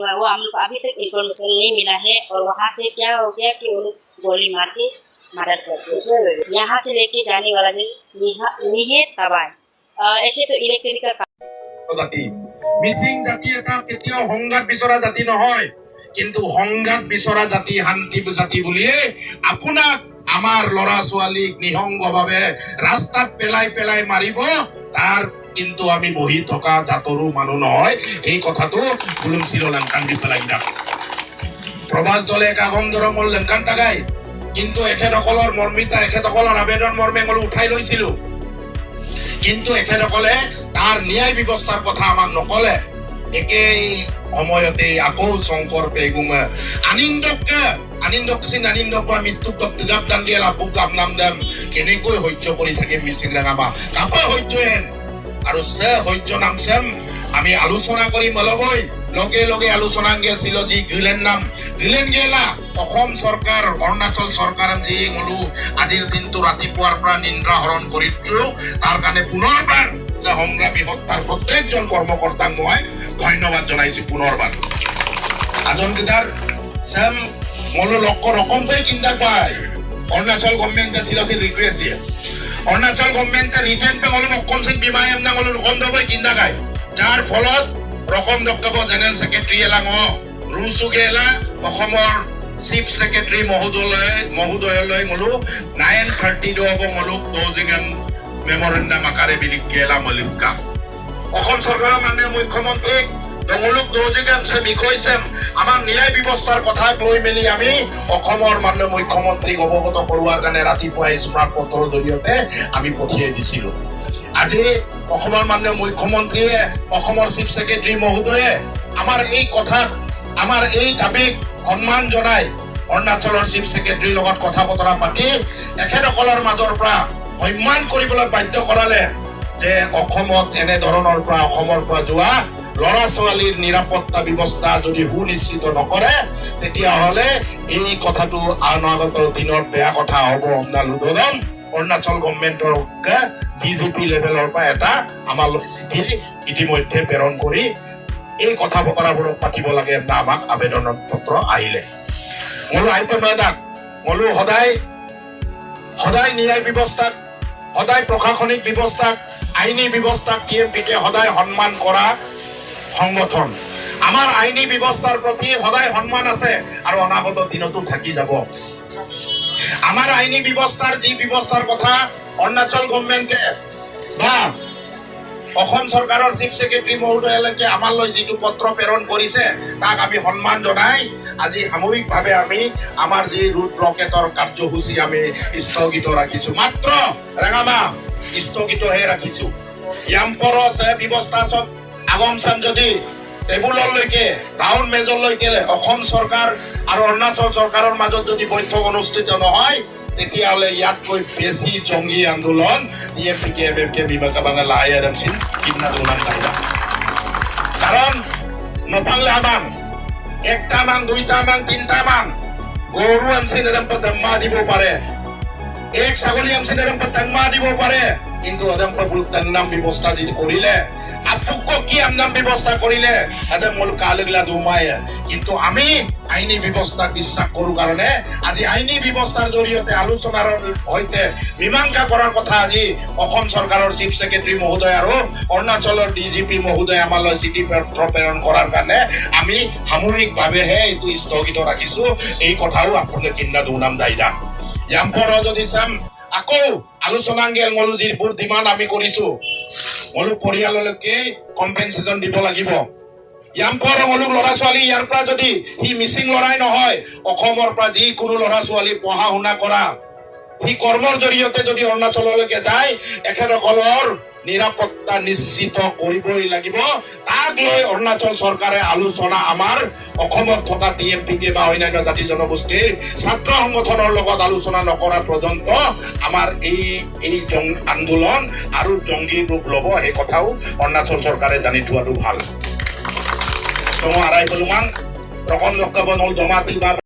वो हम लोग को अभी तक इन्फॉर्मेशन नहीं मिला है और वहाँ से क्या हो गया कि वो लोग गोली मार के मर्डर कर दिया यहाँ से लेके जाने वाला भी निहा- निहे तबाय अ, ऐसे तो इलेक्ट्रिक का জাতি মিচিং জাতি এটা কেতিয়াও সংঘাত বিচৰা জাতি নহয় কিন্তু সংঘাত বিচৰা জাতি শান্তি জাতি বুলিয়ে আপোনাক আমাৰ ল'ৰা ছোৱালীক নিঃসংগভাৱে ৰাস্তাত পেলাই পেলাই মাৰিব তাৰ কিন্তু আমি বহি থকা জাতৰো মানুহ নহয়। এই কথাটো বুলুমচিলো লেংকান দি পেলাই যাম প্ৰবাস দলে কাগম ধৰমৰ লেংকান তাগাই। কিন্তু এখেতসকলৰ মৰ্মিতা, এখেতসকলৰ আবেদন মৰ্মে মই উঠাই লৈছিলো। কিন্তু এখেতসকলে তাৰ ন্যায় ব্যৱস্থাৰ কথা আমাক নকলে। একেই সময়তে আকৌ শংকৰ পেগুমে। আনিন্দকে আনিন্দক চিন আনিন্দক মৃত্যুক গাপ দান দিয়ে লাভুক গাপ নাম দেম। কেনেকৈ সহ্য কৰি থাকিম মিচিং ৰেঙামা কাপৰ সহ্যয়েন আৰু সে সহ্য নাম চেম আমি আলোচনা কৰিম অলপৈ লগে লগে আলোচনা গেছিল যি গিলেন নাম। গিলেন গেলা, অসম চৰকাৰ, অৰুণাচল চৰকাৰ যি হলো, আজিৰ দিনটো ৰাতিপুৱাৰ পৰা নিন্দ্ৰা হৰণ কৰিছো, তাৰ কাৰণে পুনৰবাৰ যে সংগ্ৰামী হত্যাৰ প্ৰত্যেকজন কৰ্মকৰ্তাক মই ধন্যবাদ জনাইছো পুনৰবাৰ। আজন কেইটাৰ চেম মলো লক্ষ রকমটাই চিন্তা পায়। অরুণাচল গভর্নমেন্টে ছিল সে রিকুয়েস্ট অরুণাচল গভর্নমেন্টে রিটার্ন পে হলো রকম সিং বিমা এমনা হলো রকম দবাই চিন্তা খায় যাৰ ফলত ৰকম দক্তব্য জেনেৰেল ছেক্ৰেটাৰী এলাং ৰুচুগে এলা অসমৰ চিফ ছেক্ৰেটাৰী মহোদয় মহোদয়লৈ মলো নাইন থাৰ্টি দো হ'ব মলো দৌজিগাম মেমৰেণ্ডাম আকাৰে বিলিকে এলা মলিকা অসম চৰকাৰৰ মাননীয় মুখ্যমন্ত্ৰীক দঙলুক দৌজিগাম চে বিষয় চেম আমাৰ ন্যায় ব্যৱস্থাৰ কথাক লৈ মেলি আমি অসমৰ মাননীয় মুখ্যমন্ত্ৰীক অৱগত কৰোৱাৰ কাৰণে ৰাতিপুৱাই স্মাৰ্ট পত্ৰৰ জৰিয়তে আমি পঠিয়াই দিছিলো। আজি অসমৰ মাননীয় মুখ্যমন্ত্ৰীয়ে, অসমৰ চিফ ছেক্ৰেটাৰী মহোদয়ে আমাৰ এই কথাক আমাৰ এই দাবীক সন্মান জনাই অৰুণাচলৰ চিফ ছেক্ৰেটাৰীৰ লগত কথা বতৰা পাতি এখেতসকলৰ মাজৰ পৰা সন্মান কৰিবলৈ বাধ্য কৰালে যে অসমত এনে ধৰণৰ পৰা, অসমৰ পৰা যোৱা ল'ৰা ছোৱালীৰ নিৰাপত্তা ব্যৱস্থা যদি সুনিশ্চিত নকৰে, তেতিয়াহ'লে এই কথাটো অনাগত দিনত বেয়া কথা হ'ব লুডদম অৰুণাচল গভৰ্ণমেণ্টৰ বিজেপি লেভেলৰ পৰা এটা আমালৈ চিঠি ইতিমধ্যে প্ৰেৰণ কৰি এই কথা বতৰাবোৰক পাতিব লাগে না আমাক আবেদন পত্ৰ আহিলে। মলো আইপে মেদাক মলো সদায় সদায় ন্যায় ব্যৱস্থাক, সদায় প্ৰশাসনিক ব্যৱস্থাক, আইনী ব্যৱস্থাক টি এম পিকে সদায় সন্মান কৰা সংগঠন। আমাৰ আইনী ব্যৱস্থাৰ প্ৰতি সদায় সন্মান আছে আৰু অনাগত দিনতো থাকি যাব। আমাৰ আইনী ব্যৱস্থাৰ যি ব্যৱস্থাৰ কথা অৰুণাচল গভৰ্ণমেণ্টে বা অসম চৰকাৰৰ চিফ ছেক্ৰেটাৰী মহোদয়ালৈকে আমালৈ যিটো পত্ৰ প্ৰেৰণ কৰিছে, তাক আমি সন্মান জনাই আজি সামূহিকভাৱে আমি আমাৰ যি ৰুট ব্লকেটৰ কাৰ্যসূচী আমি স্থগিত ৰাখিছো। মাত্ৰ, ৰেঙামা, স্থগিতহে ৰাখিছো। ইয়াম্পৰ ব্যৱস্থা চব। আগম চাম যদি টেবুললৈকে টাউন মেজৰলৈকে অসম চৰকাৰ আৰু অৰুণাচল চৰকাৰৰ মাজত যদি বৈঠক অনুষ্ঠিত নহয়, তেতিয়াহ'লে ইয়াতকৈ বেছি জংগী আন্দোলন E F K F F K বিভাগা বাঙা লাই আৰাম সিং, কিন্না দুনাম নাইবা কাৰণ, নপালে আমাং একটা মান দুইটা মান তিনটা মান গৰু আমচিন এরম দাম্মা দিব পাৰে। এক ছাগলী আমচিন এরম দাম্মা দিব পাৰে। কিন্তু এদম নাম ব্যৱস্থা দি কৰিলে আপুক কি নাম ব্যৱস্থা কৰিলে এদম মূল কালগিলা দুমায়ে কিন্তু আমি আইনী ব্যৱস্থাক বিশ্বাস কৰো কাৰণে, আজি আইনী ব্যৱস্থাৰ জৰিয়তে আলোচনাৰ সৈতে মীমাংসা কৰাৰ কথা আজি অসম চৰকাৰৰ চিফ ছেক্ৰেটাৰী মহোদয় আৰু অৰুণাচলৰ ডি জি পি মহোদয় আমালৈ চিঠি পত্ৰ প্ৰেৰণ কৰাৰ কাৰণে আমি সামূহিকভাৱেহে এইটো স্থগিত ৰাখিছো। এই কথাও আপোনালোকে চিন্তা দুনাম দাই যাম ইয়াম্পৰ যদি চাম আকৌ আলোচনাংগেল মলো যিবোৰ ডিমাণ্ড আমি কৰিছো মলো পৰিয়াললৈকে কম্পেনচেশ্যন দিব লাগিব ইয়াম্পৰ মলোক ল'ৰা ছোৱালী ইয়াৰ পৰা যদি সি মিচিং ল'ৰাই নহয় অসমৰ পৰা যিকোনো ল'ৰা ছোৱালী পঢ়া শুনা কৰা সি কৰ্মৰ জৰিয়তে যদি অৰুণাচললৈকে যায় এখেতসকলৰ নিৰাপত্তা নিশ্চিত কৰিবই লাগিব। তাক লৈ অৰুণাচল চৰকাৰে আলোচনা আমাৰ অসমত থকা টি এম পি বা অন্যান্য জাতি জনগোষ্ঠীৰ ছাত্ৰ সংগঠনৰ লগত আলোচনা নকৰা পৰ্যন্ত আমাৰ এই এই জং আন্দোলন আৰু জংগী ৰূপ ল'ব, সেই কথাও অৰুণাচল চৰকাৰে জানি থোৱাটো ভালো। আৰাই পেলোমান ৰকম দক্কাব নল